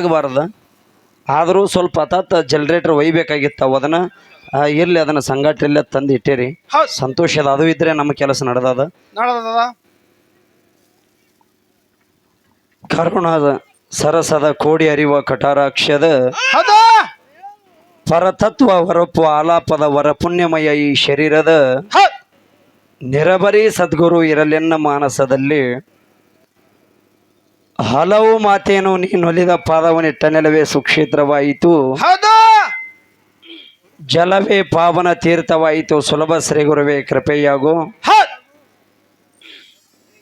ಆಗಬಾರ್ದ. ಆದರೂ ಸ್ವಲ್ಪ ಅತಾತ ಜನರೇಟರ್ ಒಯ್ಬೇಕಾಗಿತ್ತು. ಅದನ್ನ ಇರಲಿ ಅದನ್ನು ಸಂಘಟನೆಲ್ಲ ತಂದು ಇಟ್ಟೇರಿ. ಹೌದ್. ಸಂತೋಷದ ಅದು ಇದ್ರೆ ನಮ್ಮ ಕೆಲಸ ನಡೆದದ. ನಡ್ದದ. ಕರುಣದ ಸರಸದ ಕೋಡಿ ಅರಿವ ಕಟಾರಾಕ್ಷದ ಹೌದು. ಪರತತ್ವ ವರಪು ಆಲಾಪದ ವರ ಪುಣ್ಯಮಯ ಈ ಶರೀರದ ಹೌದ್. ನಿರಬರಿ ಸದ್ಗುರು ಇರಲೆನ್ನ ಮಾನಸದಲ್ಲಿ ಹಲವು ಮಾತೇನು ನೀನೊಲಿದ ಪಾದವನಿಟ್ಟ ನೆಲವೇ ಸುಕ್ಷೇತ್ರವಾಯಿತು. ಹೌದು! ಜಲವೇ ಪಾವನ ತೀರ್ಥವಾಯಿತು ಸುಲಭ ಶ್ರೀಗುರುವೇ ಕೃಪೆಯಾಗು. ಹೌದ್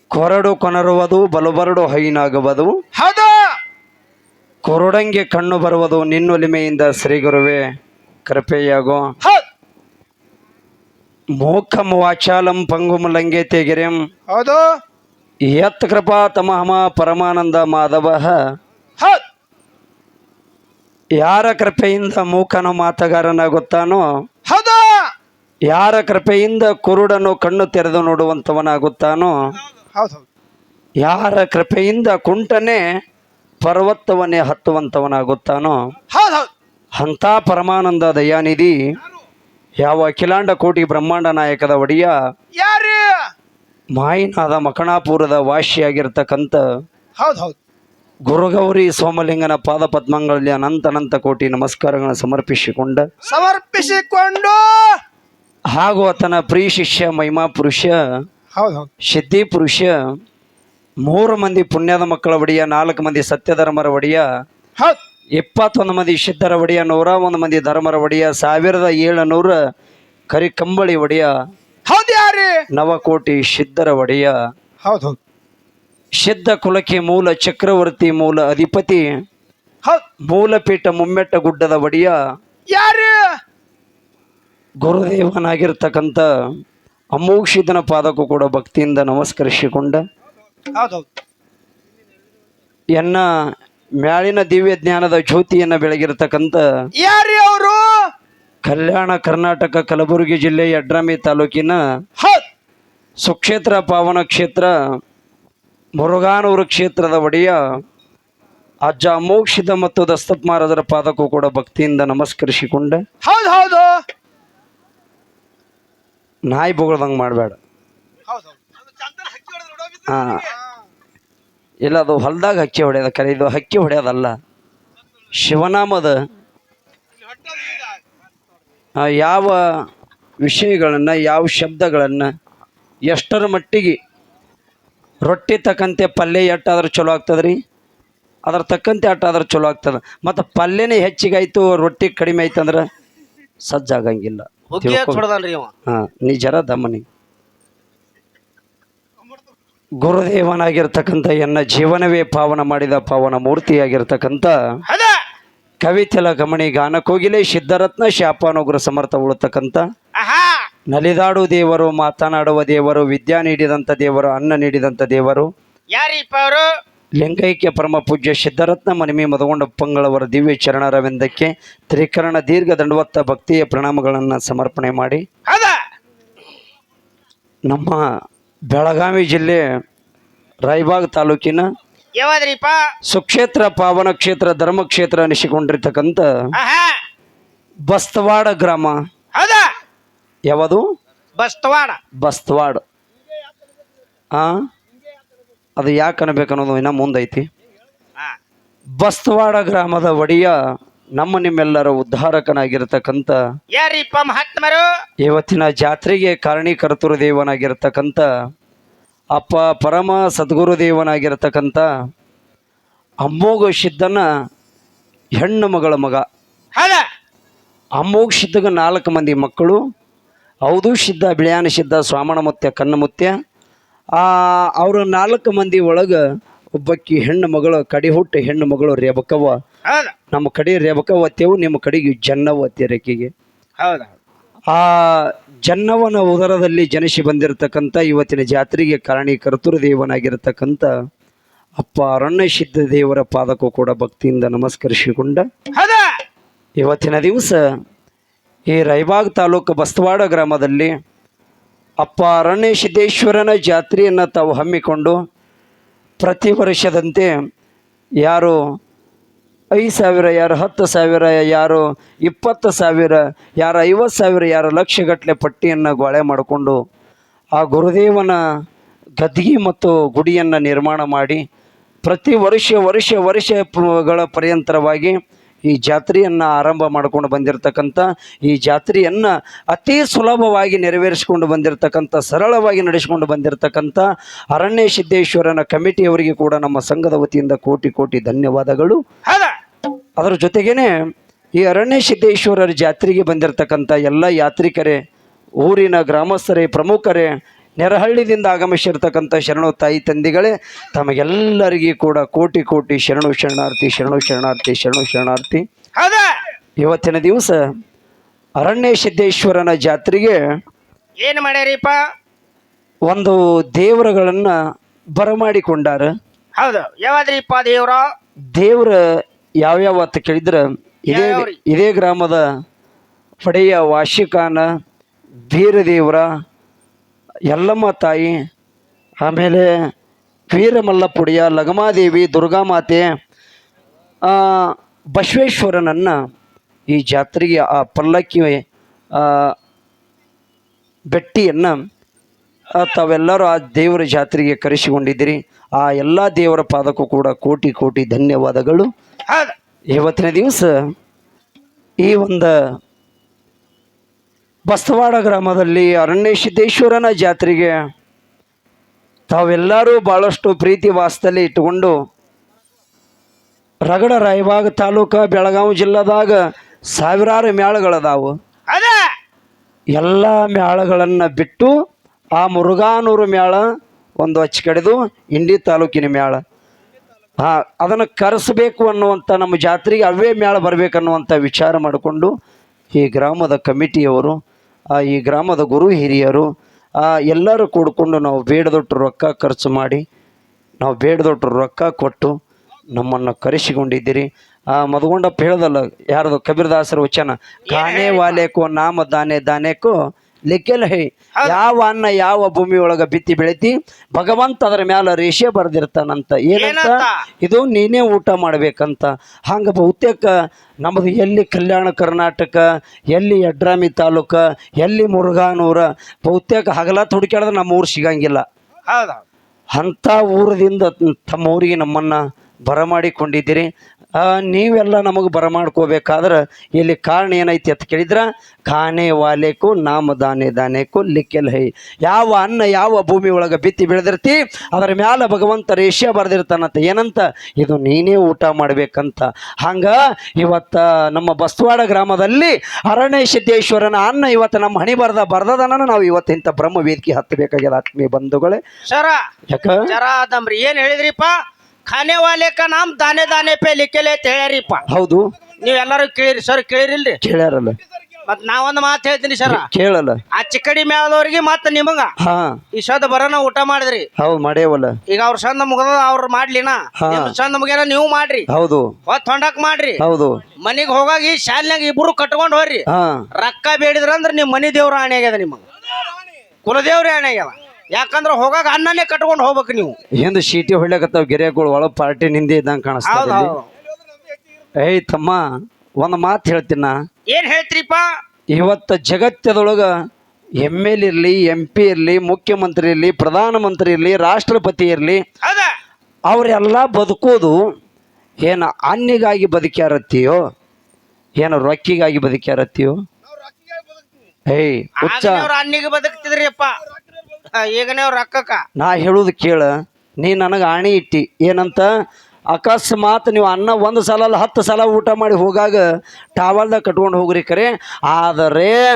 ಕೊರಡು ಕೊನರುವುದು ಬಲುಬರಡು ಹೈನಾಗುವುದು. ಹೌದು! ಕೊರಡಂಗೆ ಕಣ್ಣು ಬರುವುದು ನಿನ್ನೊಲಿಮೆಯಿಂದ ಶ್ರೀಗುರುವೇ ಕೃಪೆಯಾಗು. ಹೌದ್ ಮೋಖಂ ವಾಚಾಲಂ ಪಂಗುಮ ಲಂಗೆ ತೆಗೆರೆಂ. ಹೌದು! ಯತ್ ಕೃಪಾ ತಮಹಮ ಪರಮಾನಂದ ಮಾಧವ. ಯಾರ ಕೃಪೆಯಿಂದ ಮೂಕನು ಮಾತಗಾರನಾಗುತ್ತಾನೋ ಹೌದು. ಯಾರ ಕೃಪೆಯಿಂದ ಕುರುಡನು ಕಣ್ಣು ತೆರೆದು ನೋಡುವಂತವನಾಗುತ್ತಾನೋ ಯಾರ ಕೃಪೆಯಿಂದ ಕುಂಟನೆ ಪರ್ವತವನ್ನೇ ಹತ್ತುವಂತವನಾಗುತ್ತಾನೋ ಅಂಥ ಪರಮಾನಂದ ದಯಾನಿಧಿ ಯಾವ ಅಖಿಲಾಂಡ ಕೋಟಿ ಬ್ರಹ್ಮಾಂಡ ನಾಯಕದ ಒಡೆಯ ಮಾಯಿನಾದ ಮಕಣಾಪುರದ ವಾಸಿಯಾಗಿರ್ತಕ್ಕಂಥ ಹೌದು ಹೌದು. ಗುರುಗೌರಿ ಸೋಮಲಿಂಗನ ಪಾದ ಪದ್ಮಗಳಲ್ಲಿ ಅನಂತ ಅನಂತ ಕೋಟಿ ನಮಸ್ಕಾರಗಳನ್ನು ಸಮರ್ಪಿಸಿಕೊಂಡ ಸಮರ್ಪಿಸಿಕೊಂಡು. ಹಾಗೂ ಆತನ ಪ್ರಿಯ ಶಿಷ್ಯ ಮಹಿಮಾ ಪುರುಷ ಹೌದು ಹೌದ್. ಸಿದ್ಧಿ ಪುರುಷ ಮೂರು ಮಂದಿ ಪುಣ್ಯದ ಮಕ್ಕಳ ಒಡೆಯ ನಾಲ್ಕು ಮಂದಿ ಸತ್ಯಧರ್ಮರ ಒಡೆಯ ಹೌದ್. ಇಪ್ಪತ್ತೊಂದು ಮಂದಿ ಸಿದ್ಧರ ಒಡೆಯ ನೂರ ಒಂದು ಮಂದಿ ಧರ್ಮರ ಒಡೆಯ ಸಾವಿರದ ಏಳುನೂರ ಕರಿ ಕಂಬಳಿ ಒಡೆಯ ಹೌದ್ ಯಾರು? ನವಕೋಟಿ ಸಿದ್ಧರ ಒಡೆಯ. ಹೌದು ಹೌದು. ಸಿದ್ಧ ಕುಲಕ್ಕೆ ಮೂಲ ಚಕ್ರವರ್ತಿ ಮೂಲ ಅಧಿಪತಿ ಹೌದ್. ಮೂಲಪೀಠ ಮುಮ್ಮೆಟ್ಟ ಗುಡ್ಡದ ಒಡೆಯ. ಯಾರು? ಗುರುದೇವನಾಗಿರ್ತಕ್ಕಂಥ ಅಮೋಕ್ಷಿತನ ಪಾದಕ್ಕೂ ಕೂಡ ಭಕ್ತಿಯಿಂದ ನಮಸ್ಕರಿಸಿಕೊಂಡ. ಹೌದ್ ಹೌದ್. ಎನ್ನ ಮ್ಯಾಳಿನ ದಿವ್ಯ ಜ್ಞಾನದ ಜ್ಯೋತಿಯನ್ನು ಬೆಳಗಿರತಕ್ಕಂಥ ಯಾರು ಅವರು? ಕಲ್ಯಾಣ ಕರ್ನಾಟಕ ಕಲಬುರಗಿ ಜಿಲ್ಲೆ ಯಡ್ರಾಮಿ ತಾಲೂಕಿನ ಸುಕ್ಷೇತ್ರ ಪಾವನ ಕ್ಷೇತ್ರ ಮುರುಘಾನೂರು ಕ್ಷೇತ್ರದ ಒಡೆಯ ಅಜ್ಜ ಮೋಕ್ಷಿದ ಮತ್ತು ದಸ್ತಪ್ಮಾರದರ ಮಹಾರಾಜರ ಪಾದಕ್ಕೂ ಕೂಡ ಭಕ್ತಿಯಿಂದ ನಮಸ್ಕರಿಸಿಕೊಂಡ. ಹೌದ್ ಹೌದು. ನಾಯಿ ಬೊಗಳ್ದಂಗೆ ಮಾಡಬೇಡ. ಹಾಂ. ಇಲ್ಲ ಅದು ಹೊಲ್ದಾಗ ಹಕ್ಕಿ ಹೊಡೆಯೋದ ಕರೆ ಇದು ಹಕ್ಕಿ ಹೊಡೆಯೋದಲ್ಲ. ಶಿವನಾಮದ ಯಾವ ವಿಷಯಗಳನ್ನು ಯಾವ ಶಬ್ದಗಳನ್ನು ಎಷ್ಟರ ಮಟ್ಟಿಗೆ ರೊಟ್ಟಿ ತಕ್ಕಂತೆ ಪಲ್ಯ ಎಟ್ಟಾದ್ರೆ ಚಲೋ ಆಗ್ತದೆ ರೀ ಅದ್ರ ತಕ್ಕಂತೆ ಅಟ್ಟಾದ್ರೆ ಚಲೋ ಆಗ್ತದೆ. ಮತ್ತು ಪಲ್ಯನೇ ಹೆಚ್ಚಿಗಾಯಿತು ರೊಟ್ಟಿ ಕಡಿಮೆ ಆಯ್ತಂದ್ರೆ ಸಜ್ಜಾಗಂಗಿಲ್ಲ. ಹಾಂ ನೀ ಜರ ದಮ್ಮನಿ ಗುರುದೇವನಾಗಿರ್ತಕ್ಕಂಥ ಎನ್ನ ಜೀವನವೇ ಪಾವನ ಮಾಡಿದ ಪಾವನ ಮೂರ್ತಿಯಾಗಿರ್ತಕ್ಕಂಥ ಕವಿತೆಲ ಗಮಣಿ ಗಾನಕೋಗಿಲೆ ಸಿದ್ಧರತ್ನ ಶಾಪಾನುಗ್ರ ಸಮರ್ಥ ಉಳತಕ್ಕಂಥ ನಲಿದಾಡು ದೇವರು ಮಾತನಾಡುವ ದೇವರು ವಿದ್ಯಾ ನೀಡಿದಂಥ ದೇವರು ಅನ್ನ ನೀಡಿದಂಥ ದೇವರು. ಯಾರಿಪ್ಪ ಅವರು? ಲಿಂಗೈಕ್ಯ ಪರಮ ಪೂಜ್ಯ ಸಿದ್ಧರತ್ನ ಮನಿಮಿ ಮದಗೊಂಡಪ್ಪಂಗಳವರ ದಿವ್ಯ ಚರಣರವಿಂದಕ್ಕೆ ತ್ರಿಕರಣ ದೀರ್ಘ ದಂಡವತ್ತ ಭಕ್ತಿಯ ಪ್ರಣಾಮಗಳನ್ನು ಸಮರ್ಪಣೆ ಮಾಡಿ. ನಮ್ಮ ಬೆಳಗಾವಿ ಜಿಲ್ಲೆ ರಾಯಬಾಗ್ ತಾಲೂಕಿನ ಯಾವಾದ್ರಿಪ್ಪ? ಸುಕ್ಷೇತ್ರ ಪಾವನ ಕ್ಷೇತ್ರ ಧರ್ಮಕ್ಷೇತ್ರ ಅನಿಸಿಕೊಂಡಿರ್ತಕ್ಕಂಥ ಆಹಾ! ಬಸ್ತವಾಡ ಗ್ರಾಮ. ಹೌದಾ? ಯಾವುದು? ಬಸ್ತವಾಡ. ಬಸ್ತವಾಡ. ಆ? ಅದು ಯಾಕೆ ಅನ್ಬೇಕು ಅನ್ನೋದು ಇನ್ನೂ ಮುಂದೈತಿ. ಹಾ ಬಸ್ತವಾಡ ಗ್ರಾಮದ ಒಡೆಯ ನಮ್ಮ ನಿಮ್ಮೆಲ್ಲರ ಉದ್ಧಾರಕನಾಗಿರ್ತಕ್ಕಂಥ ಯಾರಿಪ್ಪ ಮಹಾತ್ಮರು? ಇವತ್ತಿನ ಜಾತ್ರೆಗೆ ಕಾರಣೀಕರ್ತರು ದೇವನಾಗಿರ್ತಕ್ಕಂಥ ಅಪ್ಪ ಪರಮ ಸದ್ಗುರು ದೇವನಾಗಿರ್ತಕ್ಕಂಥ ಅಮ್ಮೋಗ ಸಿದ್ಧನ ಹೆಣ್ಣು ಮಗಳ ಮಗ. ಅಮ್ಮೋಗ ಸಿದ್ಧಗ ನಾಲ್ಕು ಮಂದಿ ಮಕ್ಕಳು. ಹೌದು ಸಿದ್ಧ ಬಿಳಿಯಾನ ಸಿದ್ಧ ಸ್ವಾಮಣ ಮುತ್ಯ ಕನ್ನ ಮುತ್ಯ. ಆ ಅವರು ನಾಲ್ಕು ಮಂದಿ ಒಳಗೆ ಒಬ್ಬಕ್ಕಿ ಹೆಣ್ಣು ಮಗಳು ಕಡಿ ಹುಟ್ಟು ಹೆಣ್ಣು ಮಗಳು ರೇಬಕವ್ವ ನಮ್ಮ ಕಡೆ ರೇಬಕವ್ವ ತೇವು ನಿಮ್ಮ ಕಡೆಗೆ ಜನ್ನವ್ವ ತೆರಕಿಗೆ ಹೌದ? ಆ ಜನ್ನವನ ಉದರದಲ್ಲಿ ಜನಿಸಿ ಬಂದಿರತಕ್ಕಂಥ ಇವತ್ತಿನ ಜಾತ್ರೆಗೆ ಕಾರಣೀಕರ್ತರು ದೇವನಾಗಿರತಕ್ಕಂಥ ಅಪ್ಪ ಅರಣ್ಯ ಸಿದ್ಧ ದೇವರ ಪಾದಕ್ಕೂ ಕೂಡ ಭಕ್ತಿಯಿಂದ ನಮಸ್ಕರಿಸಿಕೊಂಡ ಇವತ್ತಿನ ದಿವಸ ಈ ರೈಬಾಗ್ ತಾಲೂಕು ಬಸ್ತವಾಡ ಗ್ರಾಮದಲ್ಲಿ ಅಪ್ಪ ಅರಣ್ಯ ಸಿದ್ದೇಶ್ವರನ ಜಾತ್ರೆಯನ್ನು ತಾವು ಹಮ್ಮಿಕೊಂಡು ಪ್ರತಿ ವರ್ಷದಂತೆ ಯಾರು ಐದು ಸಾವಿರ ಯಾರು, ಹತ್ತು ಸಾವಿರ ಯಾರು, ಇಪ್ಪತ್ತು ಸಾವಿರ ಯಾರು, ಐವತ್ತು ಸಾವಿರ ಯಾರು ಲಕ್ಷಗಟ್ಟಲೆ ಪಟ್ಟಿಯನ್ನು ಗೋಳೆ ಮಾಡಿಕೊಂಡು ಆ ಗುರುದೇವನ ಗದ್ಗಿ ಮತ್ತು ಗುಡಿಯನ್ನು ನಿರ್ಮಾಣ ಮಾಡಿ ಪ್ರತಿ ವರ್ಷ ವರ್ಷ ವರ್ಷಗಳ ಪರ್ಯಂತರವಾಗಿ ಈ ಜಾತ್ರೆಯನ್ನು ಆರಂಭ ಮಾಡ್ಕೊಂಡು ಬಂದಿರತಕ್ಕಂಥ, ಈ ಜಾತ್ರೆಯನ್ನು ಅತಿ ಸುಲಭವಾಗಿ ನೆರವೇರಿಸಿಕೊಂಡು ಬಂದಿರತಕ್ಕಂಥ, ಸರಳವಾಗಿ ನಡೆಸಿಕೊಂಡು ಬಂದಿರತಕ್ಕಂಥ ಅರಣ್ಯ ಸಿದ್ದೇಶ್ವರನ ಕಮಿಟಿಯವರಿಗೆ ಕೂಡ ನಮ್ಮ ಸಂಘದ ವತಿಯಿಂದ ಕೋಟಿ ಕೋಟಿ ಧನ್ಯವಾದಗಳು. ಅದರ ಜೊತೆಗೇನೆ ಈ ಅರಣ್ಯ ಸಿದ್ದೇಶ್ವರರ ಜಾತ್ರೆಗೆ ಬಂದಿರತಕ್ಕಂಥ ಎಲ್ಲ ಯಾತ್ರಿಕರೇ ಊರಿನ ಗ್ರಾಮಸ್ಥರೇ ಪ್ರಮುಖರೇ ನೆರಹಳ್ಳಿದಿಂದ ಆಗಮಿಸಿರ್ತಕ್ಕಂಥ ಶರಣು ತಾಯಿ ತಂದೆಗಳೇ ತಮಗೆಲ್ಲರಿಗೂ ಕೂಡ ಕೋಟಿ ಕೋಟಿ ಶರಣು ಶರಣಾರ್ಥಿ ಶರಣು ಶರಣಾರ್ಥಿ ಶರಣು ಶರಣಾರ್ಥಿ. ಇವತ್ತಿನ ದಿವಸ ಅರಣ್ಯ ಸಿದ್ದೇಶ್ವರನ ಜಾತ್ರೆಗೆ ಏನು ಮಾಡ್ಯಾರಿಪ್ಪ? ಒಂದು ದೇವರುಗಳನ್ನ ಬರಮಾಡಿಕೊಂಡಾರ. ಹೌದು ಯಾವ್ದ್ರಿಪ್ಪ ದೇವ್ರ? ದೇವ್ರ ಯಾವ್ಯಾವ ಅಂತ ಕೇಳಿದ್ರೆ ಇದೇ? ಇದೇ ಗ್ರಾಮದ ಪಡೆಯ ವಾರ್ಷಿಕಾನ ಬೀರದೇವರ ಯಲ್ಲಮ್ಮ ತಾಯಿ ಆಮೇಲೆ ವೀರಮಲ್ಲಪುಡಿಯ ಲಗಮಾದೇವಿ ದುರ್ಗಾಮಾತೆ ಮಾತೆ ಬಸವೇಶ್ವರನನ್ನು ಈ ಜಾತ್ರೆಗೆ ಆ ಪಲ್ಲಕ್ಕಿ ಬೆಟ್ಟಿಯನ್ನು ತಾವೆಲ್ಲರೂ ಆ ದೇವರ ಜಾತ್ರೆಗೆ ಕರೆಸಿಕೊಂಡಿದ್ದೀರಿ ಆ ಎಲ್ಲ ದೇವರ ಪಾದಕ್ಕೂ ಕೂಡ ಕೋಟಿ ಕೋಟಿ ಧನ್ಯವಾದಗಳು ಹೌದು. ಇವತ್ತಿನ ದಿವಸ ಈ ಒಂದು ಬಸ್ತವಾಡ ಗ್ರಾಮದಲ್ಲಿ ಅರಣ್ಯ ಸಿದ್ದೇಶ್ವರನ ಜಾತ್ರೆಗೆ ತಾವೆಲ್ಲರೂ ಭಾಳಷ್ಟು ಪ್ರೀತಿ ವಾಸದಲ್ಲಿ ಇಟ್ಟುಕೊಂಡು ರಗಡ ರಾಯಬಾಗ ತಾಲೂಕ ಬೆಳಗಾವಿ ಜಿಲ್ಲಾದಾಗ ಸಾವಿರಾರು ಮೇಳಗಳದಾವು ಹೌದಾ ಎಲ್ಲ ಮ್ಯಾಳಗಳನ್ನು ಬಿಟ್ಟು ಆ ಮುರುಘಾನೂರು ಮ್ಯಾಳ ಒಂದು ಅಚ್ಚಕಡೆದು ಇಂಡಿ ತಾಲೂಕಿನ ಮೇಳ ಹಾಂ ಅದನ್ನು ಕರೆಸಬೇಕು ಅನ್ನುವಂಥ ನಮ್ಮ ಜಾತ್ರೆಗೆ ಅವೇ ಮೇಳ ಬರಬೇಕನ್ನುವಂಥ ವಿಚಾರ ಮಾಡಿಕೊಂಡು ಈ ಗ್ರಾಮದ ಕಮಿಟಿಯವರು ಆ ಈ ಗ್ರಾಮದ ಗುರು ಹಿರಿಯರು ಆ ಎಲ್ಲರೂ ಕೂಡ್ಕೊಂಡು ನಾವು ಬೇಡದೊಟ್ಟು ರೊಕ್ಕ ಖರ್ಚು ಮಾಡಿ ನಾವು ಬೇಡದೊಟ್ಟು ರೊಕ್ಕ ಕೊಟ್ಟು ನಮ್ಮನ್ನು ಕರೆಸಿಕೊಂಡಿದ್ದೀರಿ. ಆ ಮದಗೊಂಡಪ್ಪ ಹೇಳ್ದಲ್ಲ ಯಾರ್ದು ಕಬೀರ್ದಾಸರ ವಚನ ಕಾಣೆ ವಾಲೇಕೋ ನಾಮ ದಾನೆ ದಾನೇಕೋ ಲೆಕ್ಕೆಲ್ಲ ಹೇ ಯಾವ ಅನ್ನ ಯಾವ ಭೂಮಿ ಒಳಗ ಬಿತ್ತಿ ಬೆಳಿತಿ? ಭಗವಂತ ಅದರ ಮ್ಯಾಲ ರೇಷೆ ಬರ್ದಿರ್ತಾನಂತ. ಏನಂತ? ಇದು ನೀನೇ ಊಟ ಮಾಡ್ಬೇಕಂತ. ಹಂಗ ಬಹುತೇಕ ನಮ್ಮದು ಎಲ್ಲಿ ಕಲ್ಯಾಣ ಕರ್ನಾಟಕ ಎಲ್ಲಿ ಯಡ್ರಾಮಿ ತಾಲೂಕ ಎಲ್ಲಿ ಮುರುಘಾನೂರ ಬಹುತೇಕ ಹಗಲ ಹುಡುಕ್ಯಾಡಿದ್ರೆ ನಮ್ಮ ಊರು ಸಿಗಂಗಿಲ್ಲ. ಹೌದಾ. ಅಂಥ ಊರದಿಂದ ತಮ್ಮ ಊರಿಗೆ ನಮ್ಮನ್ನು ಬರಮಾಡಿಕೊಂಡಿದ್ದೀರಿ. ನೀವೆಲ್ಲ ನಮಗೆ ಬರಮಾಡ್ಕೋಬೇಕಾದ್ರೆ ಇಲ್ಲಿ ಕಾರಣ ಏನೈತಿ ಅಂತ ಕೇಳಿದ್ರೆ ಖಾನೆ ವಾಲೆಕು ನಾಮ ದಾನೆ ದಾನೇಕು ಲಿಕ್ಕೆಲ್ ಹೈ. ಯಾವ ಅನ್ನ ಯಾವ ಭೂಮಿ ಒಳಗೆ ಬಿತ್ತಿ ಬೆಳೆದಿರ್ತಿ ಅದರ ಮ್ಯಾಲ ಭಗವಂತ ರೇಷ್ಯ ಬರೆದಿರ್ತಾನಂತ ಏನಂತ ಇದು ನೀನೇ ಊಟ ಮಾಡ್ಬೇಕಂತ. ಹಂಗ ಇವತ್ತ ನಮ್ಮ ಬಸ್ವಾಡ ಗ್ರಾಮದಲ್ಲಿ ಅರಣ್ಯ ಸಿದ್ದೇಶ್ವರನ ಅನ್ನ ಇವತ್ತು ನಮ್ಮ ಹಣಿ ಬರ್ದ ಬರ್ದದನ ನಾವು ಇವತ್ತು ಇಂಥ ಬ್ರಹ್ಮ ವೇದಿಕೆ ಹತ್ತಬೇಕಾಗ್ಯದ ಆತ್ಮೀಯ ಬಂಧುಗಳೇ. ಸರ ಯಾಕ? ಜರ ಅದಮ್ರಿ ಏನ್ ಹೇಳಿದ್ರಿಪ್ಪ ಖಾನೆ ವಾಲೆಕ ನಾಮ್ ದಾನೆ ದಾನೆ ಪೇ ಲಿಕ್ಕೆಲೆ ಅಂತ ಹೇಳ್ಯಾರಿಪ್ಪ. ಹೌದು. ನೀವ್ ಎಲ್ಲಾರು ಕೇಳಿರಿ ಸರ್ ಕೇಳಿರಿಲ್ರಿ? ಕೇಳ್ಯಾರಲ್ಲ. ಮತ್ ನಾವೊಂದ್ ಮಾತು ಹೇಳ್ತೀನಿ ಸರ್ ಕೇಳಲ್ಲ. ಆ ಚಿಕ್ಕಡಿ ಮೇಲದವ್ರಿಗೆ ಮತ್ತ ನಿಮಗ. ಹಾ. ಈ ಸದ ಬರೋಣ ಊಟ ಮಾಡಿದ್ರಿ. ಹೌದು ಮಾಡೇವಲ್ಲ ಈಗ ಅವ್ರ ಚಂದ ಮುಗದ ಅವ್ರು ಮಾಡ್ಲಿನ. ಹಾ. ನಿಮ್ ಚಂದ ನೀವು ಮಾಡ್ರಿ. ಹೌದು. ಹೊತ್ ಹೊಂಡಕ್ ಮಾಡ್ರಿ. ಹೌದು. ಮನಿಗ್ ಹೋಗಾಗಿ ಈ ಶಾಲ್ನಾಗ ಇಬ್ರು ಕಟ್ಕೊಂಡ್ ಹೋಗ್ರಿ ಹಾ. ರೊಕ್ಕ ಬೇಡಿದ್ರ ಅಂದ್ರೆ ನಿಮ್ ಮನಿ ದೇವ್ರ ಆಣೆ ಆಗ್ಯದ ನಿಮಗ. ಕುಲದೇವ್ರ ಆಣೆ ಆಗ್ಯದ. ಯಾಕಂದ್ರ ಹೋಗಾಗ ಅನ್ನನೇ ಕಟ್ಕೊಂಡು ಹೋಗ್ಬೇಕು ನೀವು. ಹಿಂದ ಶೀಟಿ ಹೊಡ್ಲಕತ್ತಾವ ಗೆರೆಗಳು ಒಳ ಪಾರ್ಟಿ ನಿಂದೆ ಇದ್ದಂಗೆ ಕಾಣಿಸ್ತಾ ಹೌದು ಏಯ್ ತಮ್ಮ ಒಂದು ಮಾತು ಹೇಳ್ತೀನ ನಾ. ಏನ್ ಹೇಳ್ತ್ರಿಪ್ಪ? ಇವತ್ತ ಜಗತ್ತದೊಳಗ ಎಂ ಎಲ್ ಇರಲಿ ಎಂ ಪಿ ಇರಲಿ ಮುಖ್ಯಮಂತ್ರಿ ಇರಲಿ ಪ್ರಧಾನಮಂತ್ರಿ ಇರಲಿ ರಾಷ್ಟ್ರಪತಿ ಇರಲಿ ಹೌದಾ? ಅವರೆಲ್ಲ ಬದುಕೋದು ಏನು ಅನ್ನಿಗಾಗಿ ಬದುಕ್ಯಾರತ್ತೀಯೋ ಏನು ರೊಕ್ಕಿಗಾಗಿ ಬದುಕ್ಯಾರತ್ತೀಯೋ? ಏಯ್ ಹುಚ್ಚ. ಆಗನೇವ್ರ ಅನ್ನಿಗೆ ಬದುಕ್ತಿದ್ರಿ ಅಪ್ಪ ಈಗನೇ ರೊಕ್ಕಕ್ಕ ನಾ ಹೇಳುದು ಕೇಳ ನೀ ನನಗೆ ಆಣಿ ಇಟ್ಟಿ. ಏನಂತ? ಅಕಸ್ಮಾತ್ ನೀವು ಅನ್ನ ಒಂದು ಸಲ ಅಲ್ಲ ಹತ್ತು ಸಲ ಊಟ ಮಾಡಿ ಹೋಗಾಗ ಟಾವಲ್ದಾಗ ಕಟ್ಕೊಂಡು ಹೋಗ್ರಿ ಕರೆ. ಆದರೆ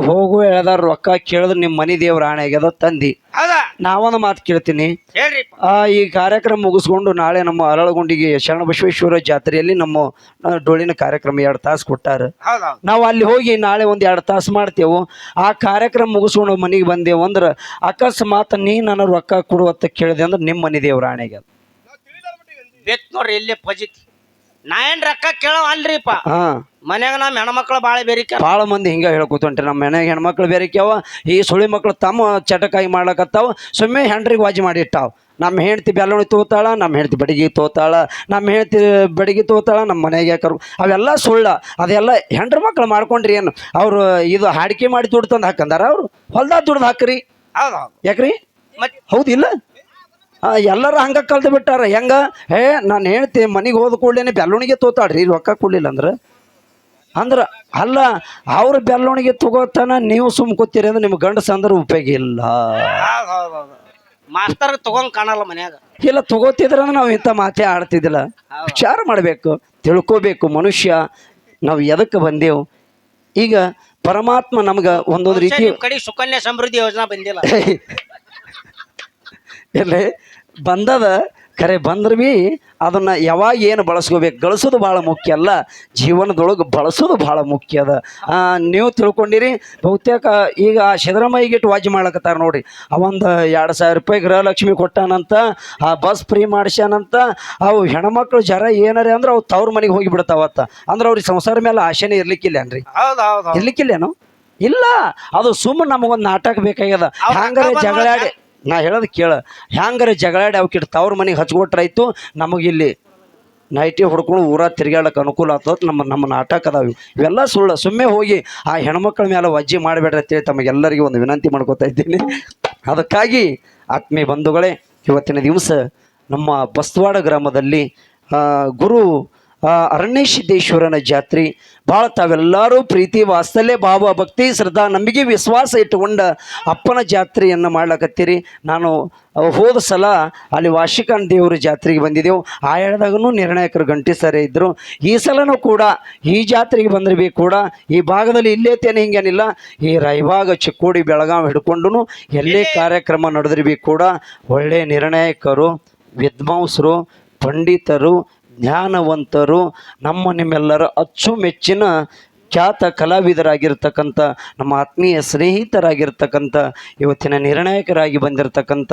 ಹೋಗು ಹೋಗುವ ಎಳ್ದಾರ ರೊಕ್ಕ ಕೇಳಿದ್ರೆ ನಿಮ್ಮ ಮನೆ ದೇವ್ರ ಆಣೆ ಆಗ್ಯದ ತಂದಿ. ನಾವೊಂದು ಮಾತು ಕೇಳ್ತೀನಿ. ಆ, ಈ ಕಾರ್ಯಕ್ರಮ ಮುಗಿಸ್ಕೊಂಡು ನಾಳೆ ನಮ್ಮ ಅರಳಗುಂಡಿಗೆ ಶರಣ ಬಸವೇಶ್ವರ ಜಾತ್ರೆಯಲ್ಲಿ ನಮ್ಮ ಡೋಳಿನ ಡೊಳ್ಳಿನ ಕಾರ್ಯಕ್ರಮ ಎರಡು ತಾಸು ಕೊಟ್ಟಾರ. ಹೌದೌದು. ನಾವು ಅಲ್ಲಿ ಹೋಗಿ ನಾಳೆ ಒಂದು ಎರಡು ತಾಸು ಮಾಡ್ತೇವೆ. ಆ ಕಾರ್ಯಕ್ರಮ ಮುಗಿಸ್ಕೊಂಡು ಮನೆಗೆ ಬಂದೆವು ಅಂದ್ರೆ ಅಕಸ್ಮಾತ್ ನೀ ನನ್ನ ರೊಕ್ಕ ಕೊಡು ಅಂತ ಕೇಳಿದೆ ಅಂದ್ರೆ ನಿಮ್ಮ ಮನೆ ದೇವ್ರ ಆಣೆಗೆ ಬೇಕ್ ನೋಡ್ರಿ ಇಲ್ಲಿ ಪಜಿತಿ? ನಾ ಏನ್ ರೊಕ್ಕ ಕೇಳೋ ಅಲ್ರಿಪ್ಪ. ಹಾಂ. ಮನ್ಯಾಗ ನಮ್ಮ ಹೆಣ್ಮಕ್ಳು ಬಾಳ ಬೇರಿಕ ಭಾಳ ಮಂದಿ ಹಿಂಗೆ ಹೇಳ್ಕೊತೊಂಟ್ರಿ. ನಮ್ಮ ಮನೆಗೆ ಹೆಣ್ಮಕ್ಳು ಬೇರೆಕ್ಯಾವ ಈ ಸುಳಿ ಮಕ್ಳು ತಮ್ಮ ಚಟಕಾಯಿ ಮಾಡ್ಲಕತ್ತಾವ. ಸುಮ್ಮನೆ ಹೆಂಡ್ರಿಗೆ ವಾಜಿ ಮಾಡಿ ಇಟ್ಟಾವ. ನಮ್ಮ ಹೆಂಡ್ತಿ ಬೆಲ್ಲವಣಿ ತೋತಾಳ ನಮ್ಮ ಹೆಂಡ್ತಿ ಬಡಗಿ ತೋತಾಳ ನಮ್ಮ ಹೆಂಡ್ತಿ ಬಡಗಿ ತೋತಾಳ ನಮ್ಮ ಮನೆಗೆ ಯಾಕರು? ಅವೆಲ್ಲ ಸುಳ್ಳ. ಅದೆಲ್ಲ ಹೆಂಡ್ರ ಮಕ್ಳು ಮಾಡ್ಕೊಂಡ್ರಿ ಏನು? ಅವರು ಇದು ಹಾಡಿಕೆ ಮಾಡಿ ದುಡ್ಡು ತಂದು ಹಾಕಂದಾರ ಅವರು? ಹೊಲ್ದಾಗ ದುಡ್ದು ಹಾಕ್ರಿ. ಯಾಕ್ರೀ? ಹೌದಿಲ್ಲ? ಎಲ್ಲರೂ ಹಂಗೆ ಕಲ್ತು ಬಿಟ್ಟಾರ. ಹೆಂಗ? ಹೇ ನಾನು ಹೇಳ್ತಿ ಮನೆಗೆ ಹೋದ ಕೂಡಲೇ ಬೆಲ್ಲವಣಿಗೆ ತೋತಾಳ್ರಿ. ರೊಕ್ಕ ಕೊಡಲಿಲ್ಲ ಅಂದ್ರೆ. ಅಂದ್ರೆ ಅಲ್ಲ ಅವ್ರ ಬೆಲ್ಲವಣಿಗೆ ತಗೋತಾನ ನೀವು ಸುಮ್ ಕೂತೀರಿ ಅಂದ್ರೆ ನಿಮ್ಗೆ ಗಂಡಸ ಅಂದ್ರೆ ಉಪಯೋಗ ಇಲ್ಲ. ಮಾಸ್ತರ್ ತಗೊಂಡ್ ಕಾಣಲ್ಲ ಮನ್ಯಾಗ. ಇಲ್ಲ ತಗೋತಿದ್ರ ನಾವು ಇಂಥ ಮಾತೇ ಆಡ್ತಿದ್ದಿಲ್ಲ. ವಿಚಾರ ಮಾಡಬೇಕು ತಿಳ್ಕೋಬೇಕು ಮನುಷ್ಯ. ನಾವು ಎದಕ್ಕೆ ಬಂದೆವು? ಈಗ ಪರಮಾತ್ಮ ನಮ್ಗೆ ಒಂದೊಂದು ರೀತಿ ಕಡೆ ಸುಕನ್ಯಾ ಸಮೃದ್ಧಿ ಯೋಜನಾ ಬಂದಿಲ್ಲ. ಎಲ್ಲಿ? ಬಂದದ ಖರೆ ಬಂದ್ರೆ ಭೀ ಅದನ್ನು ಯಾವಾಗ ಏನು ಬಳಸ್ಕೋಬೇಕು? ಗಳಿಸೋದು ಭಾಳ ಮುಖ್ಯ ಅಲ್ಲ. ಜೀವನದೊಳಗೆ ಬಳಸೋದು ಭಾಳ ಮುಖ್ಯ ಅದ. ನೀವು ತಿಳ್ಕೊಂಡಿರಿ ಬಹುತೇಕ ಈಗ ಆ ಸಿದ್ದರಾಮಯ್ಯಗಿಟ್ಟು ವಾಜಿ ಮಾಡ್ಲಕತ್ತಾರ ನೋಡಿರಿ. ಒಂದು ಎರಡು ಸಾವಿರ ರೂಪಾಯಿ ಗೃಹಲಕ್ಷ್ಮಿ ಕೊಟ್ಟಾನಂತ ಆ ಬಸ್ ಫ್ರೀ ಮಾಡಿಸ್ಯಾನಂತ ಅವು ಹೆಣ್ಮಕ್ಳು ಜರ ಏನಾರೇ ಅಂದ್ರೆ ಅವು ತವ್ರ ಮನೆಗೆ ಹೋಗಿ ಬಿಡ್ತಾವತ್ತ. ಅಂದ್ರೆ ಅವ್ರಿಗೆ ಸಂಸಾರ ಮೇಲೆ ಆಶೆನೇ ಇರ್ಲಿಕ್ಕಿಲ್ಲೇನ್ರಿ? ಇರ್ಲಿಕ್ಕಿಲ್ಲೇನು? ಇಲ್ಲ ಅದು ಸುಮ್ಮನೆ ನಮಗೊಂದು ನಾಟಕ ಬೇಕಾಗ್ಯದ. ಹಂಗಾರೆ ಜಗಳಾಡಿ ನಾ ಹೇಳೋದು ಕೇಳ. ಹ್ಯಾಂಗಾರೆ ಜಗಳಾಡಿ ಅವಕ್ಕಿಟ್ಟು ತವ್ರ ಮನೆಗೆ ಹಚ್ಕೊಟ್ರಾಯ್ತು ನಮಗಿಲ್ಲಿ ನೈಟಿ ಹೊಡ್ಕೊಂಡು ಊರ ತಿರ್ಗಾಡಕ್ಕೆ ಅನುಕೂಲ ಆಗ್ತದೆ ನಮ್ಮ ನಮ್ಮ ನಾಟಕ ಅದಾವೆ. ಇವು. ಇವೆಲ್ಲ ಸುಳ್ಳು. ಸುಮ್ಮನೆ ಹೋಗಿ ಆ ಹೆಣ್ಮಕ್ಳ ಮೇಲೆ ವಜ್ಜಿ ಮಾಡಬೇಡ್ರಿ ಅಂತೇಳಿ ತಮಗೆಲ್ಲರಿಗೂ ಒಂದು ವಿನಂತಿ ಮಾಡ್ಕೋತಾ ಇದ್ದೀನಿ. ಅದಕ್ಕಾಗಿ ಆತ್ಮೀಯ ಬಂಧುಗಳೇ, ಇವತ್ತಿನ ದಿವಸ ನಮ್ಮ ಬಸ್ತವಾಡ ಗ್ರಾಮದಲ್ಲಿ ಗುರು ಅರಣ್ಯ ಸಿದ್ದೇಶ್ವರನ ಜಾತ್ರೆ. ಭಾಳ ತಾವೆಲ್ಲರೂ ಪ್ರೀತಿ, ವಾತ್ಸಲ್ಯ, ಭಾವ, ಭಕ್ತಿ, ಶ್ರದ್ಧಾ, ನಂಬಿಕೆ, ವಿಶ್ವಾಸ ಇಟ್ಟುಕೊಂಡ ಅಪ್ಪನ ಜಾತ್ರೆಯನ್ನು ಮಾಡ್ಲಕತ್ತೀರಿ. ನಾನು ಹೋದ ಸಲ ಅಲ್ಲಿ ವಾರ್ಷಿಕಾನ್ ದೇವರ ಜಾತ್ರೆಗೆ ಬಂದಿದ್ದೆವು. ಆ ನಿರ್ಣಾಯಕರು ಗಂಟೆ ಸರಿ ಇದ್ದರು ಈ ಸಲನೂ ಕೂಡ, ಈ ಜಾತ್ರೆಗೆ ಬಂದ್ರೆ ಕೂಡ, ಈ ಭಾಗದಲ್ಲಿ ಇಲ್ಲೇ ತೇನೆ ಹಿಂಗೇನಿಲ್ಲ. ಈ ರೈವಾಗ ಚಿಕ್ಕೋಡಿ ಬೆಳಗಾವಿ ಹಿಡ್ಕೊಂಡು ಎಲ್ಲೇ ಕಾರ್ಯಕ್ರಮ ನಡೆದ್ರೆ ಬಿ ಕೂಡ. ಒಳ್ಳೆಯ ನಿರ್ಣಾಯಕರು, ವಿದ್ವಾಂಸರು, ಪಂಡಿತರು ಜ್ಞಾನವಂತರು ನಮ್ಮ ನಿಮ್ಮೆಲ್ಲರ ಅಚ್ಚುಮೆಚ್ಚಿನ ಖ್ಯಾತ ಕಲಾವಿದರಾಗಿರ್ತಕ್ಕಂಥ, ನಮ್ಮ ಆತ್ಮೀಯ ಸ್ನೇಹಿತರಾಗಿರ್ತಕ್ಕಂಥ, ಇವತ್ತಿನ ನಿರ್ಣಾಯಕರಾಗಿ ಬಂದಿರತಕ್ಕಂಥ,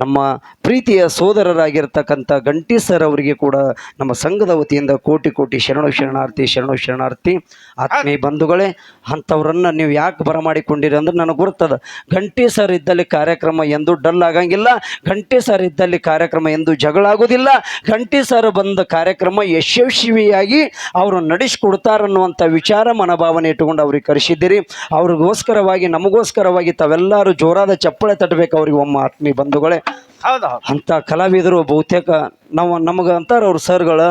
ನಮ್ಮ ಪ್ರೀತಿಯ ಸೋದರರಾಗಿರ್ತಕ್ಕಂಥ ಗಂಟಿ ಸರ್ ಅವರಿಗೆ ಕೂಡ ನಮ್ಮ ಸಂಘದ ವತಿಯಿಂದ ಕೋಟಿ ಕೋಟಿ ಶರಣು ಶರಣಾರ್ಥಿ ಶರಣು ಶರಣಾರ್ಥಿ ಆತ್ಮೀಯ ಬಂಧುಗಳೇ ಅಂಥವ್ರನ್ನ ನೀವು ಯಾಕೆ ಬರಮಾಡಿಕೊಂಡಿರಿ ಅಂದ್ರೆ ನನಗೆ ಗೊತ್ತದ ಗಂಟೆ ಸರ್ ಇದ್ದಲ್ಲಿ ಕಾರ್ಯಕ್ರಮ ಎಂದೂ ಡಲ್ ಆಗಂಗಿಲ್ಲ ಗಂಟೆ ಸರ್ ಇದ್ದಲ್ಲಿ ಕಾರ್ಯಕ್ರಮ ಎಂದೂ ಜಗಳ ಆಗೋದಿಲ್ಲ. ಗಂಟಿ ಸರ್ ಬಂದ ಕಾರ್ಯಕ್ರಮ ಯಶಸ್ವಿಯಾಗಿ ಅವರು ನಡೆಸಿಕೊಡ್ತಾರನ್ನುವಂಥ ವಿಚಾರ ಮನೋಭಾವನೆ ಇಟ್ಟುಕೊಂಡು ಅವ್ರಿಗೆ ಕರೆಸಿದ್ದೀರಿ. ಅವ್ರಿಗೋಸ್ಕರವಾಗಿ ನಮಗೋಸ್ಕರವಾಗಿ ತಾವೆಲ್ಲರೂ ಜೋರಾದ ಚಪ್ಪಳೆ ತಟ್ಟಬೇಕು ಅವ್ರಿಗೆ ಒಮ್ಮ ಆತ್ಮೀಯ ಬಂಧುಗಳೇ. ಹೌದು. ಅಂಥ ಕಲಾವಿದರು ಬಹುತೇಕ ನಾವು ನಮಗೆ ಅಂತಾರೆ ಅವ್ರ ಸರ್ಗಳು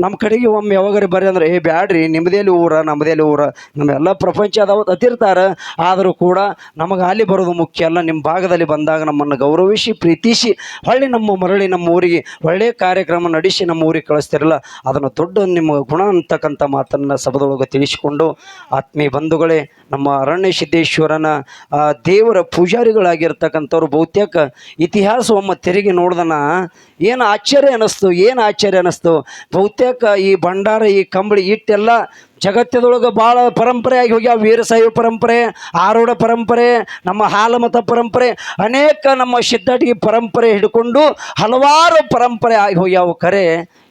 ನಮ್ಮ ಕಡೆಗೆ ಒಮ್ಮೆ ಯಾವಾಗಾರ ಬರ್ರಿ ಅಂದ್ರೆ, ಏ, ಬ್ಯಾಡ್ರಿ ನಿಮ್ಮದೇಲಿ ಊರ ನಮ್ಮದೇಲಿ ಊರ. ನಮ್ಮೆಲ್ಲ ಪ್ರಪಂಚ ಅದಾವ ಅತಿರ್ತಾರೆ ಆದರೂ ಕೂಡ ನಮಗೆ ಅಲ್ಲಿ ಬರೋದು ಮುಖ್ಯ ಅಲ್ಲ. ನಿಮ್ಮ ಭಾಗದಲ್ಲಿ ಬಂದಾಗ ನಮ್ಮನ್ನು ಗೌರವಿಸಿ, ಪ್ರೀತಿಸಿ ಹೊಳ್ಳಿ ನಮ್ಮ ಮರಳಿ ನಮ್ಮ ಊರಿಗೆ ಒಳ್ಳೆಯ ಕಾರ್ಯಕ್ರಮ ನಡೆಸಿ ನಮ್ಮ ಊರಿಗೆ ಕಳಿಸ್ತಿರಲ್ಲ. ಅದನ್ನು ದೊಡ್ಡ ನಿಮ್ಮ ಗುಣ ಅಂತಕ್ಕಂಥ ಮಾತನ್ನು ಸಭದೊಳಗೆ ತಿಳಿಸಿಕೊಂಡು, ಆತ್ಮೀಯ ಬಂಧುಗಳೇ, ನಮ್ಮ ಅರಣ್ಯ ಸಿದ್ದೇಶ್ವರನ ದೇವರ ಪೂಜಾರಿಗಳಾಗಿರ್ತಕ್ಕಂಥವ್ರು ಬಹುತೇಕ ಇತಿಹಾಸ ಒಮ್ಮ ತೆರಿಗೆ ನೋಡ್ದನ, ಏನು ಆಶ್ಚರ್ಯ ಅನ್ನಿಸ್ತು. ಏನು ಆಶ್ಚರ್ಯ ಅನ್ನಿಸ್ತು? ಬಹುತೇಕ ಈ ಭಂಡಾರ ಈ ಕಂಬಳಿ ಇಟ್ಟೆಲ್ಲ ಜಗತ್ತದೊಳಗೆ ಭಾಳ ಪರಂಪರೆಯಾಗಿ ಹೋಗ್ಯಾವ. ವೀರಶೈವ ಪರಂಪರೆ ಆರೂಢ ಪರಂಪರೆ ನಮ್ಮ ಹಾಲಮತ ಪರಂಪರೆ ಅನೇಕ ನಮ್ಮ ಸಿದ್ಧಾಟಿಗೆ ಪರಂಪರೆ ಹಿಡ್ಕೊಂಡು ಹಲವಾರು ಪರಂಪರೆ ಆಗಿ ಹೋಗ್ಯಾವ. ಕರೆ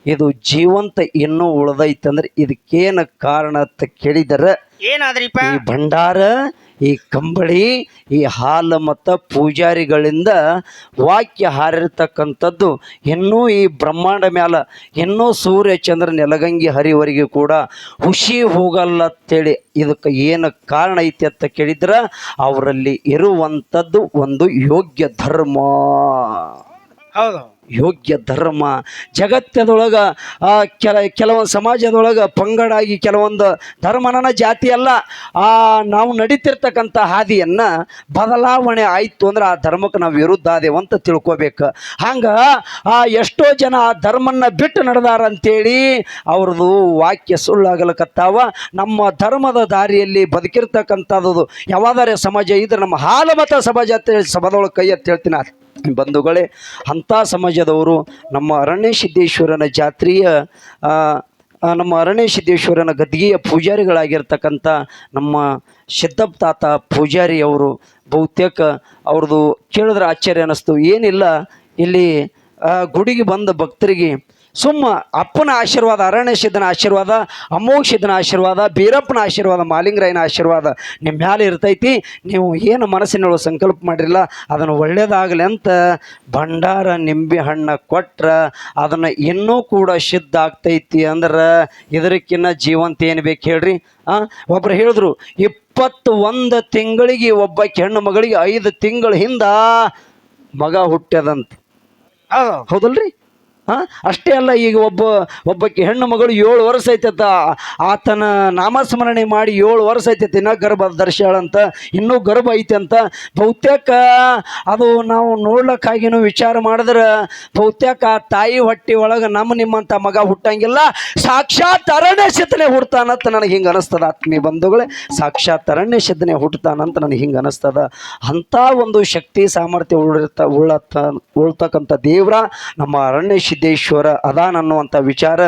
ಇದು ಜೀವಂತ ಇನ್ನೂ ಉಳ್ದೈತಂದ್ರೆ ಇದಕ್ಕೇನು ಕಾರಣ ಅಂತ ಕೇಳಿದರೆ ಏನಾದ್ರಿಪ್ಪ? ಈ ಭಂಡಾರ ಈ ಕಂಬಳಿ, ಈ ಹಾಲು ಮತ್ತು ಪೂಜಾರಿಗಳಿಂದ ವಾಕ್ಯ ಹಾರಿರ್ತಕ್ಕಂಥದ್ದು, ಇನ್ನೂ ಈ ಬ್ರಹ್ಮಾಂಡ ಮ್ಯಾಲ, ಇನ್ನೂ ಸೂರ್ಯ, ಚಂದ್ರ, ನೆಲಗಂಗಿ, ಹರಿವರೆಗೆ ಕೂಡ ಹುಷಿ ಹೋಗಲ್ಲ ಅಂತೇಳಿ ಇದಕ್ಕೆ ಏನು ಕಾರಣ ಐತಿ ಅಂತ ಕೇಳಿದ್ರೆ, ಅವರಲ್ಲಿ ಇರುವಂಥದ್ದು ಒಂದು ಯೋಗ್ಯ ಧರ್ಮ. ಹೌದು. ಯೋಗ್ಯ ಧರ್ಮ. ಜಗತ್ತದೊಳಗೆ ಕೆಲ, ಕೆಲವೊಂದು ಸಮಾಜದೊಳಗೆ ಪಂಗಡಾಗಿ ಕೆಲವೊಂದು ಧರ್ಮನ ಜಾತಿ ಅಲ್ಲ. ಆ, ನಾವು ನಡೀತಿರ್ತಕ್ಕಂಥ ಹಾದಿಯನ್ನು ಬದಲಾವಣೆ ಆಯಿತು ಅಂದ್ರೆ ಆ ಧರ್ಮಕ್ಕೆ ನಾವು ವಿರುದ್ಧ ಆದೇವು ಅಂತ ತಿಳ್ಕೊಬೇಕು. ಹಂಗೆ, ಆ, ಎಷ್ಟೋ ಜನ ಆ ಧರ್ಮನ ಬಿಟ್ಟು ನಡೆದಾರ ಅಂತೇಳಿ ಅವ್ರದ್ದು ವಾಕ್ಯ ಸುಳ್ಳಾಗಲಕತ್ತಾವ ನಮ್ಮ ಧರ್ಮದ ದಾರಿಯಲ್ಲಿ ಬದುಕಿರ್ತಕ್ಕಂಥದ್ದು ಯಾವಾದರೆ ಸಮಾಜ ಇದ್ರೆ ನಮ್ಮ ಹಾಲಮತ ಸಮಾಜ ಅಂತೇಳಿ ಸಭದೊಳಗೆ ಕೈ ಅಂತ ಹೇಳ್ತೀನಿ ಬಂಧುಗಳೇ, ಅಂಥ ಸಮಾಜದವರು ನಮ್ಮ ಅರಣ್ಯ ಸಿದ್ದೇಶ್ವರನ ಜಾತ್ರೆಯ ನಮ್ಮ ಅರಣ್ಯ ಸಿದ್ದೇಶ್ವರನ ಗದ್ಗಿಯ ಪೂಜಾರಿಗಳಾಗಿರ್ತಕ್ಕಂಥ ನಮ್ಮ ಸಿದ್ದಪ್ಪ ತಾತ ಪೂಜಾರಿ ಅವರು, ಬಹುತೇಕ ಅವ್ರದ್ದು ಕೇಳಿದ್ರೆ ಆಶ್ಚರ್ಯ ಅನ್ನಿಸ್ತು, ಏನಿಲ್ಲ, ಇಲ್ಲಿ ಗುಡಿಗೆ ಬಂದ ಭಕ್ತರಿಗೆ ಸುಮ್ಮ ಅಪ್ಪನ ಆಶೀರ್ವಾದ ಅರಣ್ಯ ಸಿದ್ಧನ ಆಶೀರ್ವಾದ ಅಮೋಘ ಸಿದ್ಧನ ಆಶೀರ್ವಾದ ಬೀರಪ್ಪನ ಆಶೀರ್ವಾದ ಮಾಲಿಂಗರಾಯನ ಆಶೀರ್ವಾದ ನಿಮ್ಮ ಮ್ಯಾಲೆ ಇರ್ತೈತಿ. ನೀವು ಏನು ಮನಸ್ಸಿನೊಳಗೆ ಸಂಕಲ್ಪ ಮಾಡಿರಲ್ಲ ಅದನ್ನು ಒಳ್ಳೇದಾಗಲಿ ಅಂತ ಭಂಡಾರ ನಿಂಬೆ ಹಣ್ಣು ಕೊಟ್ರೆ ಅದನ್ನು ಇನ್ನೂ ಕೂಡ ಸಿದ್ಧ ಆಗ್ತೈತಿ ಅಂದ್ರೆ ಇದಕ್ಕಿನ್ನ ಜೀವಂತ ಏನು ಬೇಕು ಹೇಳ್ರಿ? ಆ ಒಬ್ರು ಹೇಳಿದ್ರು ಇಪ್ಪತ್ತು ಒಂದು ತಿಂಗಳಿಗೆ ಒಬ್ಬ ಹೆಣ್ಣು ಮಗಳಿಗೆ ಐದು ತಿಂಗಳ ಹಿಂದ ಮಗ ಹುಟ್ಟ್ಯದಂತ. ಹೌದಲ್ರಿ? ಅಷ್ಟೇ ಅಲ್ಲ, ಈಗ ಒಬ್ಬ, ಒಬ್ಬಕ್ಕೆ ಹೆಣ್ಣು ಮಗಳು ಏಳು ವರ್ಷ ಐತತ್ತ ಆತನ ನಾಮಸ್ಮರಣೆ ಮಾಡಿ ಏಳು ವರ್ಷ ಐತೈತಿ, ಇನ್ನೂ ಗರ್ಭ ದರ್ಶಾಳಂತ ಇನ್ನೂ ಗರ್ಭ ಐತೆ ಅಂತ ಬಹುತೇಕ ಅದು ನಾವು ನೋಡ್ಲಕ್ಕಾಗಿನೂ ವಿಚಾರ ಮಾಡಿದ್ರೆ, ಬಹುತೇಕ ಆ ತಾಯಿ ಹೊಟ್ಟಿ ಒಳಗೆ ನಮ್ಮ ನಿಮ್ಮಂಥ ಮಗ ಹುಟ್ಟಂಗಿಲ್ಲ, ಸಾಕ್ಷಾತ್ ಅರಣ್ಯ ಸಿದ್ಧನೆ ಹುಡ್ತಾನಂತ ನನಗೆ ಹಿಂಗೆ ಅನಿಸ್ತದ ಆತ್ಮೀಯ ಬಂಧುಗಳೇ. ಸಾಕ್ಷಾತ್ ಅರಣ್ಯ ಸಿದ್ಧನೆ ಹುಟ್ಟತಾನಂತ ನನಗೆ ಹಿಂಗೆ ಅನಿಸ್ತದ. ಅಂಥ ಒಂದು ಶಕ್ತಿ ಸಾಮರ್ಥ್ಯ ಉಳಿರ್ತ ಉಳ್ಳತ್ತ ಉಳ್ತಕ್ಕಂಥ ದೇವ್ರ ನಮ್ಮ ಅರಣ್ಯ ಸಿದ್ದೇಶ್ವರ ಅದಾನ ಅನ್ನುವಂಥ ವಿಚಾರ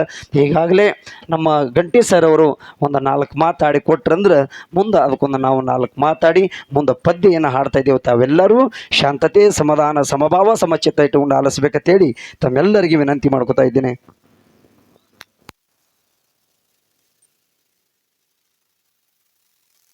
ಈಗಾಗಲೇ ನಮ್ಮ ಗಂಟಿ ಸರ್ ಅವರು ಒಂದು ನಾಲ್ಕು ಮಾತಾಡಿ ಕೊಟ್ರಂದ್ರೆ ಮುಂದೆ ಅದಕ್ಕೊಂದು ನಾವು ನಾಲ್ಕು ಮಾತಾಡಿ ಮುಂದೆ ಪದ್ಯ ಏನು ಹಾಡ್ತಾ ಇದ್ದೇವೆ. ತಾವೆಲ್ಲರೂ ಶಾಂತತೆ, ಸಮಾಧಾನ, ಸಮಭಾವ ಸಮಚಿತ್ತ ಇಟ್ಟುಕೊಂಡು ಆಲಿಸ್ಬೇಕಂತೇಳಿ ತಮ್ಮೆಲ್ಲರಿಗೆ ವಿನಂತಿ ಮಾಡ್ಕೋತಾ ಇದ್ದೇನೆ.